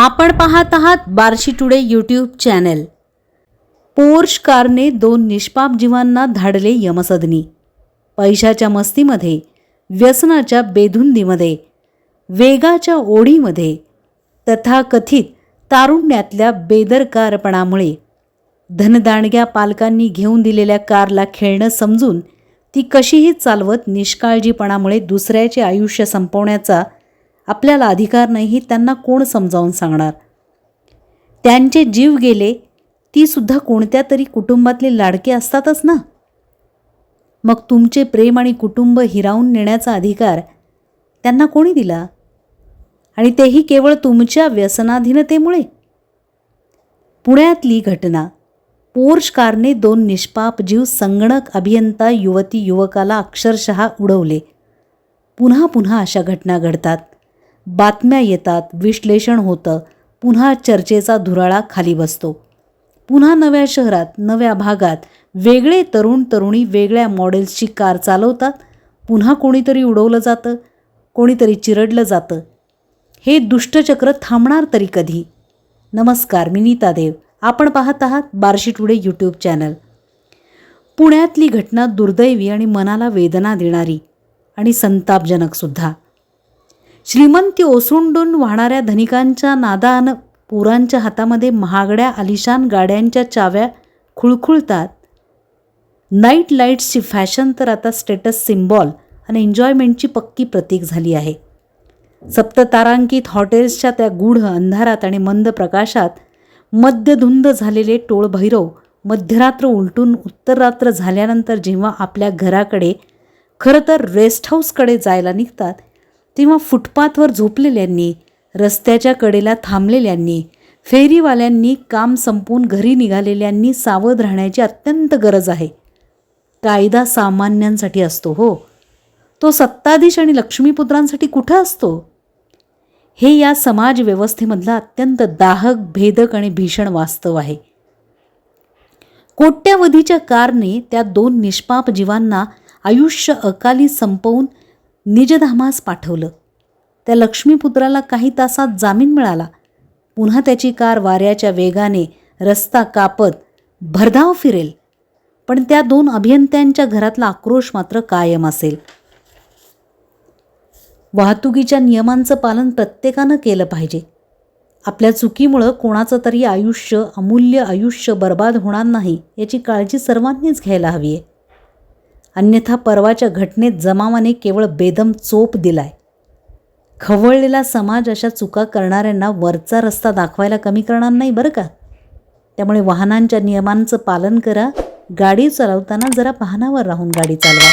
आपण पाहत आहात Barshi today YouTube channel. Porsche कारने दोन निष्पाप जीवांना धाडले यमसदनी. पैशाच्या मस्तीमध्ये व्यसनाच्या बेधुंदीमध्ये वेगाच्या ओढीमध्ये तथाकथित तारुण्यातल्या बेदरकारपणामुळे धनदांडग्या पालकांनी घेऊन दिलेल्या कारला खेळणं समजून ती कशीही चालवत निष्काळजीपणामुळे दुसऱ्याचे आयुष्य संपवण्याचा आपल्याला अधिकार नाही हे त्यांना कोण समजावून सांगणार? त्यांचे जीव गेले ती सुद्धा कोणत्या तरी कुटुंबातले लाडके असतातच ना? मग तुमचे प्रेम आणि कुटुंब हिरावून नेण्याचा अधिकार त्यांना कोणी दिला? आणि तेही केवळ तुमच्या व्यसनाधीनतेमुळे? पुण्यातली घटना. पोर्श कारने दोन निष्पाप जीव संगणक अभियंता युवती युवकाला अक्षरशः उडवले. पुन्हा पुन्हा अशा घटना घडतात. बातम्या येतात विश्लेषण होतं पुन्हा चर्चेचा धुराळा खाली बसतो. पुन्हा नव्या शहरात नव्या भागात वेगळे तरुण तरुणी वेगळ्या मॉडेल्सची कार चालवतात पुन्हा कोणीतरी उडवलं जातं कोणीतरी चिरडलं जातं. हे दुष्टचक्र थांबणार तरी कधी? नमस्कार मी नीता देव. आपण पाहत आहात बार्शी टुडे यूट्यूब चॅनल. पुण्यातली घटना दुर्दैवी आणि मनाला वेदना देणारी आणि संतापजनकसुद्धा श्रीमंती ओसंडून वाहणाऱ्या धनिकांच्या नादानं पोरांच्या हातामध्ये महागड्या आलिशान गाड्यांच्या चाव्या खुळखुळतात. नाईट लाईट्सची फॅशन तर आता स्टेटस सिम्बॉल आणि एन्जॉयमेंटची पक्की प्रतीक झाली आहे. सप्ततारांकित हॉटेल्सच्या त्या गूढ अंधारात आणि मंद प्रकाशात मध्यधुंद झालेले टोळ भैरव मध्यरात्र उलटून उत्तररात्र झाल्यानंतर जेव्हा आपल्या घराकडे खरं तर रेस्ट हाऊसकडे जायला निघतात तेव्हा फुटपाथवर झोपलेल्यांनी रस्त्याच्या कडेला थांबलेल्यांनी फेरीवाल्यांनी काम संपवून घरी निघालेल्यांनी सावध राहण्याची अत्यंत गरज आहे. कायदा सामान्यांसाठी असतो हो. तो सत्ताधीश आणि लक्ष्मीपुत्रांसाठी कुठं असतो? हे या समाज व्यवस्थेमधलं अत्यंत दाहक भेदक आणि भीषण वास्तव आहे. कोट्यावधीच्या कारने त्या दोन निष्पाप जीवांना आयुष्य अकाली संपवून निजधामास पाठवलं. त्या लक्ष्मीपुत्राला काही तासात जामीन मिळाला. पुन्हा त्याची कार वाऱ्याच्या वेगाने रस्ता कापत भरधाव फिरेल. पण त्या दोन अभियंत्यांच्या घरातला आक्रोश मात्र कायम असेल. वाहतुकीच्या नियमांचं पालन प्रत्येकानं केलं पाहिजे. आपल्या चुकीमुळं कोणाचं तरी आयुष्य अमूल्य आयुष्य बर्बाद होणार नाही याची काळजी सर्वांनीच घ्यायला हवी आहे अन्यथा परवाच्या घटनेत जमावाने केवळ बेदम चोप दिलाय. खवळलेला समाज अशा चुका करणाऱ्यांना वरचा रस्ता दाखवायला कमी करणार नाही बरं का? त्यामुळे वाहनांच्या नियमांचं पालन करा गाडी चालवताना जरा वाहनावर राहून गाडी चालवा.